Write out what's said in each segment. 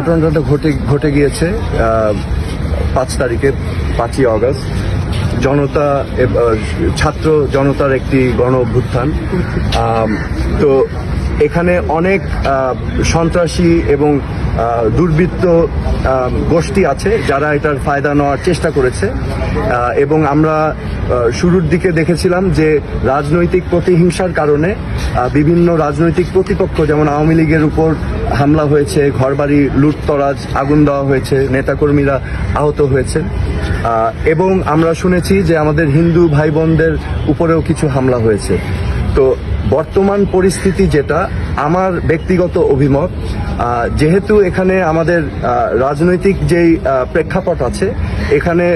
ঘটনাটা ঘটে ঘটে গিয়েছে পাঁচ তারিখে, পাঁচই অগস্ট। জনতা ছাত্র জনতার একটি গণ অভ্যুত্থান। তো এখানে অনেক সন্ত্রাসী এবং দুর্বৃত্ত গোষ্ঠী আছে যারা এটার ফায়দা নেওয়ার চেষ্টা করেছে। এবং আমরা শুরুর দিকে দেখেছিলাম যে রাজনৈতিক প্রতিহিংসার কারণে বিভিন্ন রাজনৈতিক প্রতিপক্ষ যেমন আওয়ামী লীগের উপর হামলা হয়েছে, ঘরবাড়ি, লুটতরাজ, আগুন দেওয়া হয়েছে, নেতাকর্মীরা আহত হয়েছে। এবং আমরা শুনেছি যে আমাদের হিন্দু ভাই বোনদের উপরেও কিছু হামলা হয়েছে। তো বর্তমান পরিস্থিতি যেটা আমার ব্যক্তিগত অভিমত যেহেতু এখানে আমাদের রাজনৈতিক যেই প্রেক্ষাপট আছে, এখানে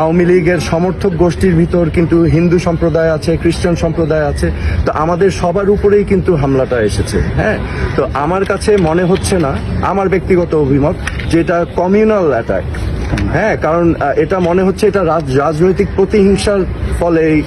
আওয়ামী লীগের সমর্থক গোষ্ঠীর ভিতর কিন্তু হিন্দু সম্প্রদায় আছে, খ্রিস্টান সম্প্রদায় আছে, তো আমাদের সবার উপরেই কিন্তু হামলাটা এসেছে হ্যাঁ? তো আমার কাছে মনে হচ্ছে না, আমার ব্যক্তিগত অভিমত, যেটা কমিউনাল অ্যাটাক হ্যাঁ কারণ এটা মনে হচ্ছে এটা রাজ- রাজনৈতিক প্রতিহিংসার ফলে এই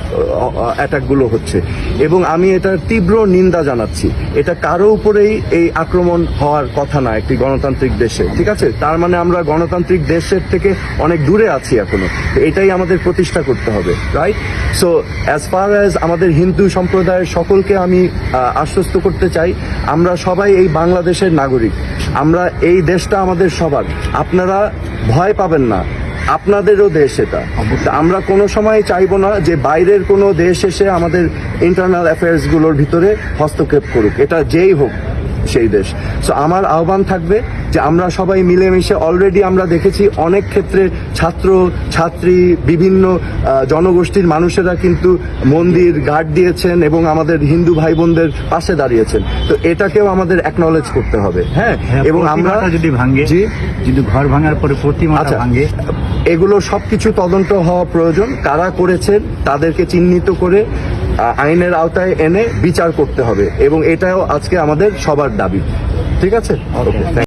অ্যাটাকগুলো হচ্ছে। এবং আমি এটার তীব্র নিন্দা জানাচ্ছি। এটা কারও উপরেই এই আক্রমণ হওয়ার কথা না, একটি গণতান্ত্রিক দেশে, ঠিক আছে? তার মানে আমরা গণতান্ত্রিক দেশের থেকে অনেক দূরে আছি এখনও। এটাই আমাদের প্রতিষ্ঠা করতে হবে right so as far as আমাদের হিন্দু সম্প্রদায়ের সকলকে আমি আশ্বস্ত করতে চাই, আমরা সবাই এই বাংলাদেশের নাগরিক। আমরা এই দেশটা আমাদের সবার। আপনারা ভয় পাবেন না। আপনাদেরও দেশ এটা। আমরা কোনো সময় চাইব না যে বাইরের কোনো দেশ এসে আমাদের ইন্টারনাল অ্যাফেয়ার্সগুলোর ভিতরে হস্তক্ষেপ করুক। এটা যেই হোক। সেই দেশ। সো আমার আহ্বান থাকবে যে আমরা সবাই মিলেমিশে অলরেডি আমরা দেখেছি অনেক ক্ষেত্রে ছাত্র ছাত্রী বিভিন্ন জনগোষ্ঠীর মানুষেরা কিন্তু মন্দির গার্ড দিয়েছেন এবং আমাদের হিন্দু ভাই বোনদের পাশে দাঁড়িয়েছেন। তো এটাকেও আমাদের অ্যাকনলেজ করতে হবে হ্যাঁ? এবং আমরা যদি ভাঙে যদি ঘর ভাঙার পরে প্রতিমাটা আচ্ছা ভাঙে। এগুলো সবকিছু তদন্ত হওয়া প্রয়োজন। কারা করেছেন তাদেরকে চিহ্নিত করে আইনের আওতায় এনে বিচার করতে হবে এবং এটাও আজকে আমাদের সবার দাবি। ঠিক আছে? ওকে